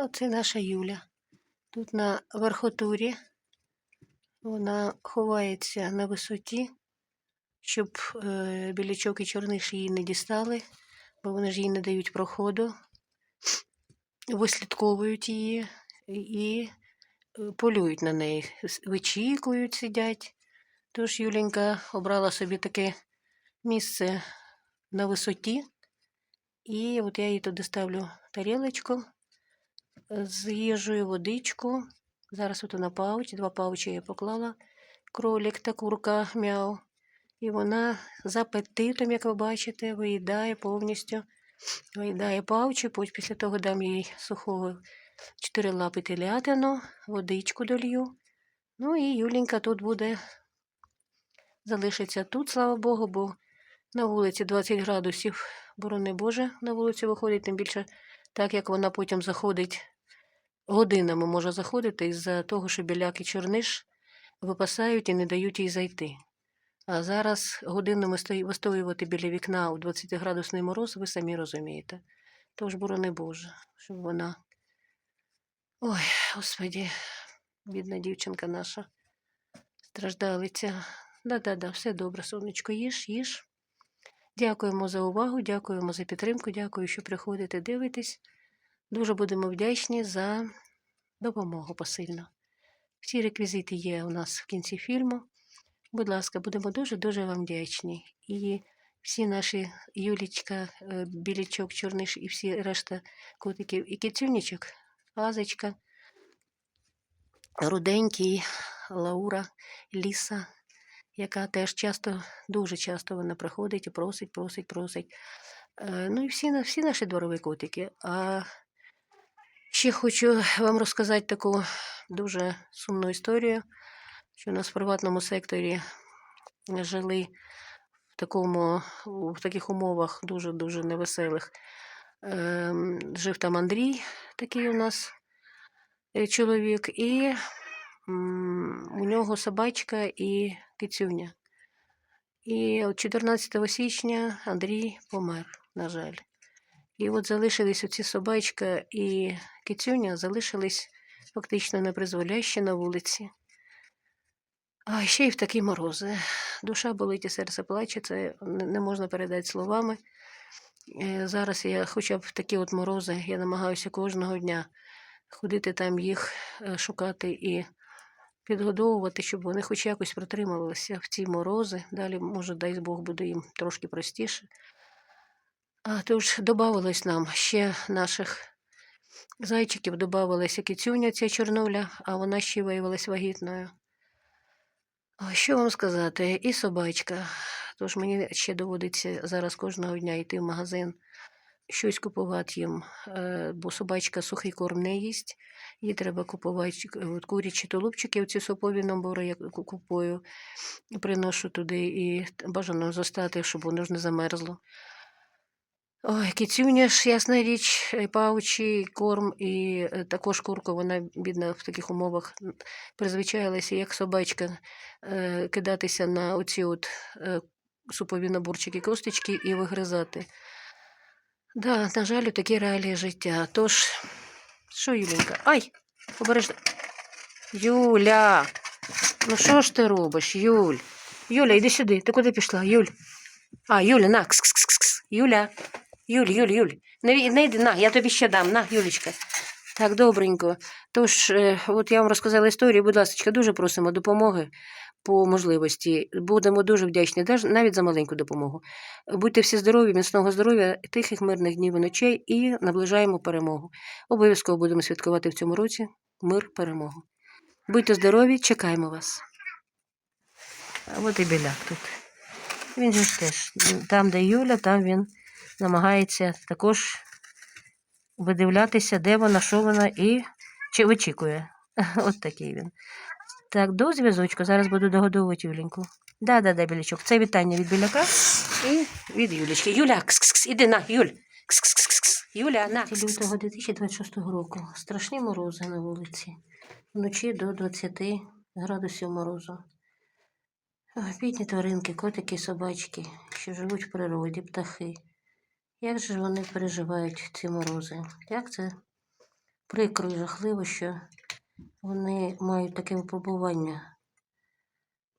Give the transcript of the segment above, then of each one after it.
Ну, це наша Юля. Тут на верхотурі. Вона ховається на висоті, щоб е, білячок і чорниш її не дістали, бо вони ж їй не дають проходу, вислідковують її і е, полюють на неї, вичікують, сидять. Тож Юленька обрала собі таке місце на висоті. І от я їй туди ставлю тарілочку з їжею, водичку. Зараз от на пауч, два паучі я поклала. Кролик та курка мяу. І вона з апетитом, як ви бачите, виїдає повністю. Виїдає паучі, після того дам їй сухого чотири лапи телятину, водичку долью. Ну і Юленька тут буде залишиться тут, слава Богу, бо на вулиці 20 градусів, борони Боже, на вулицю виходить, тим більше так, як вона потім заходить, годинами може заходити із-за того, що біляк і чорниш випасають і не дають їй зайти. А зараз годинами вистоювати біля вікна у 20-градусний мороз, ви самі розумієте. Тож, борони Боже, щоб вона. Ой, господі, бідна дівчинка наша, страждалиця. Да-да-да, все добре, сонечко, їж, їж. Дякуємо за увагу, дякуємо за підтримку, дякую, що приходите, дивитесь. Дуже будемо вдячні за допомогу посильно. Всі реквізити є у нас в кінці фільму. Будь ласка, будемо дуже-дуже вам вдячні. І всі наші Юлічка, е, Білічок, Чорниш і всі решта котиків і кицюнічок, Азочка, Руденький, Лаура, Ліса, яка теж часто, дуже часто вона приходить і просить, просить, просить. Е, Ну і всі, всі наші дворові котики. А ще хочу вам розказати таку дуже сумну історію, що у нас в приватному секторі жили в, такому, в таких умовах дуже-дуже невеселих. Жив там Андрій, такий у нас е, чоловік, і у нього собачка і кицюня. І от 14 січня Андрій помер, на жаль. І от залишились оці собачка і кицюня, залишились фактично непризволяще на вулиці. А ще й в такі морози. Душа болить і серце плаче, це не можна передати словами. Е, Зараз я, хоча б в такі от морози, я намагаюся кожного дня ходити там їх е, шукати і підгодовувати, щоб вони хоч якось протримувалися в ці морози. Далі, може, дай Бог буде їм трошки простіше. А тож додавалось нам ще наших зайчиків, додавалася кицюня ця чорнуля, а вона ще виявилась вагітною. Що вам сказати? І собачка. Тож мені ще доводиться зараз кожного дня йти в магазин, щось купувати їм, е, бо собачка сухий корм не їсть. Їй треба купувати е, курячі тулупчики, оці сопові набори я купую, приношу туди і бажано застати, щоб воно ж не замерзло. Ой, кицюня ж, ясна річ, е, паучі, корм і е, також курка, вона бідна в таких умовах призвичаїлася, як собачка, е, кидатися на оці от е, супові наборчики косточки і вигризати. Да, на жаль, такі реалії життя. Тож, що, Юленька? Ай! Обережно. Юля! Ну що ж ти робиш, Юль? Юля, йди сюди. Ти куди пішла, Юль? А, Юля, на, кс кс кс кс Юля. Юль, Юль, Юль. Не, на, я тобі ще дам. На, Юлічка. Так, добренько. Тож, е, от я вам розказала історію, будь ласка, дуже просимо допомоги по можливості. Будемо дуже вдячні, навіть за маленьку допомогу. Будьте всі здорові, міцного здоров'я, тихих мирних днів і ночей і наближаємо перемогу. Обов'язково будемо святкувати в цьому році мир, перемогу. Будьте здорові, чекаємо вас. А от і біляк тут. Він же теж там, де Юля, там він намагається також видивлятися, де вона, що вона і чи вичікує. От такий він. Так, до зв'язочку. Зараз буду догодовувати Юленьку. Да, да, да, білячок. Це вітання від біляка і від Юлічки. Юля, кс-кс-кс, іди на, Юль. Кс-кс-кс-кс. Юля, на. Лютого 2026 року. Страшні морози на вулиці. Вночі до 20 градусів морозу. Бідні тваринки, котики, собачки, що живуть в природі, птахи. Як же вони переживають ці морози? Як це прикро і жахливо, що вони мають таке випробування.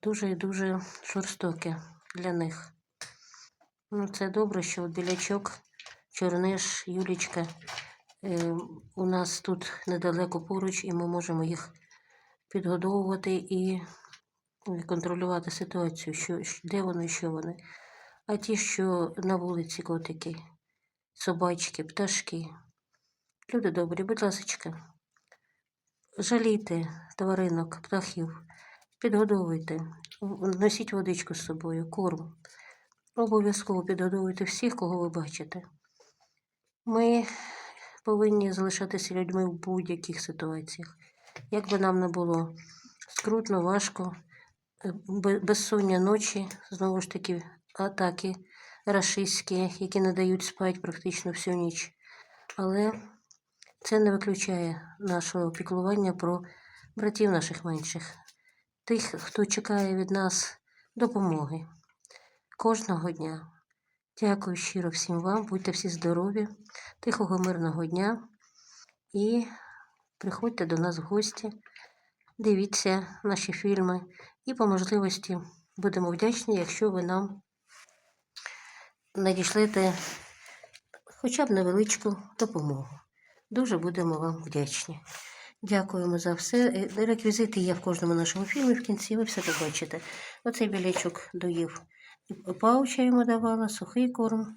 Дуже і дуже жорстоке для них. Ну, це добре, що от білячок, чорниш, Юлічка е, у нас тут недалеко поруч, і ми можемо їх підгодовувати і контролювати ситуацію, що, де вони, що вони. А ті, що на вулиці котики, собачки, пташки. Люди добрі, будь ласка, жалійте тваринок, птахів, підгодовуйте, носіть водичку з собою, корм. Обов'язково підгодовуйте всіх, кого ви бачите. Ми повинні залишатися людьми в будь-яких ситуаціях. Як би нам не було скрутно, важко, е, безсоння ночі, знову ж таки, атаки рашистські, які не дають спати практично всю ніч. Але це не виключає нашого піклування про братів наших менших, тих, хто чекає від нас допомоги. Кожного дня. Дякую щиро всім вам, будьте всі здорові, тихого мирного дня. І приходьте до нас в гості, дивіться наші фільми. І по можливості будемо вдячні, якщо ви нам надішлете хоча б невеличку допомогу. Дуже будемо вам вдячні. Дякуємо за все. Е, Реквізити є в кожному нашому фільмі в кінці, ви все побачите. Оцей білячок доїв. Пауча йому давала, сухий корм.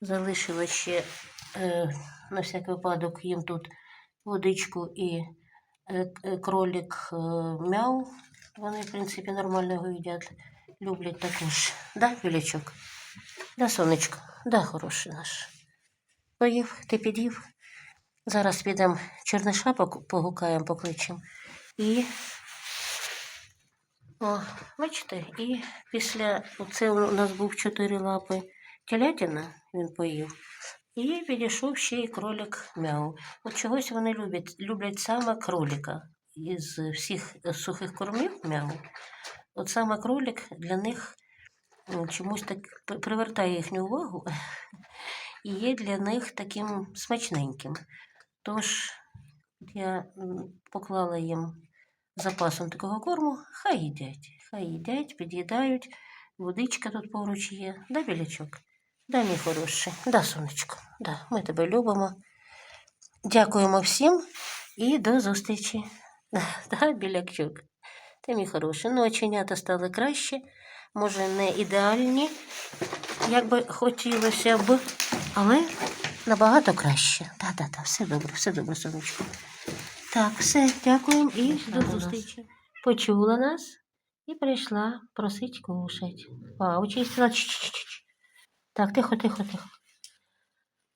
Залишила ще е, на всяк випадок їм тут водичку і е, е, кролик мяу. Вони, в принципі, нормально його їдять. Люблять також. Да, білячок? Да, сонечко, да, хороший наш. Поїв, ти під'їв. Зараз підемо чорниша пок- погукаємо, покличемо. І. О, бачите, і після оце у нас був чотири лапи телятина, він поїв. І підійшов ще й кролик мяу. От чогось вони люблять, люблять саме кролика. Із всіх сухих кормів мяу. От саме кролик для них чомусь так привертає їхню увагу і є для них таким смачненьким. Тож я поклала їм запасом такого корму, хай їдять, хай їдять, під'їдають. Водичка тут поруч є. Да, білячок? Да, мій хороший, да, сонечко, да, ми тебе любимо. Дякуємо всім і до зустрічі. Да, білячок. Ти мій хороший. Ну, оченята стали краще, може, не ідеальні, як би хотілося б, але набагато краще. Так, так, так, все добре, все добре, сонечко. Так, все, дякуємо і до зустрічі. Почула нас і прийшла просить кушать. Пауч їсть. Так, тихо, тихо, тихо.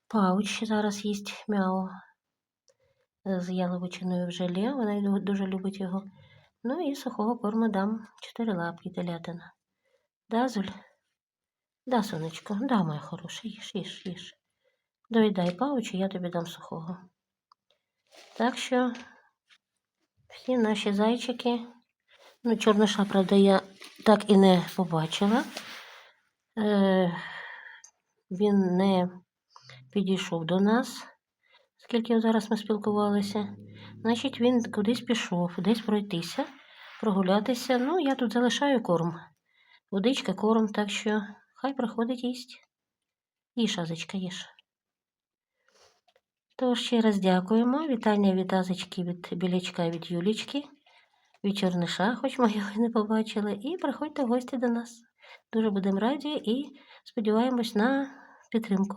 Пауч зараз їсть мяу з яловичиною в желе. Вона дуже любить його. Ну і сухого корму дам чотири лапки телятина. Да, Зуль? Да, сонечко, да, моя хороша, їж, їж, їж. Доїдай паучу, я тобі дам сухого. Так що всі наші зайчики. Ну, чорниша, правда, я так і не побачила. Е, він не підійшов до нас, скільки зараз ми спілкувалися. Значить, він кудись пішов, десь пройтися, прогулятися. Ну, я тут залишаю корм. Водичка, корм, так що хай приходить їсть. Їж, Азочка, їж. Тож ще раз дякуємо. Вітання від Азочки, від білячка, від Юлічки, від Чорниша, хоч ми його не побачили. І приходьте в гості до нас. Дуже будемо раді і сподіваємось на підтримку.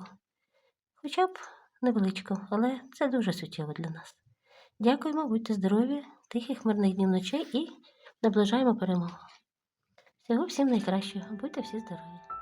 Хоча б невеличку, але це дуже суттєво для нас. Дякуємо, будьте здорові, тихих мирних днів ночей і наближаємо перемогу. Всього всім найкращого. Будьте всі здорові!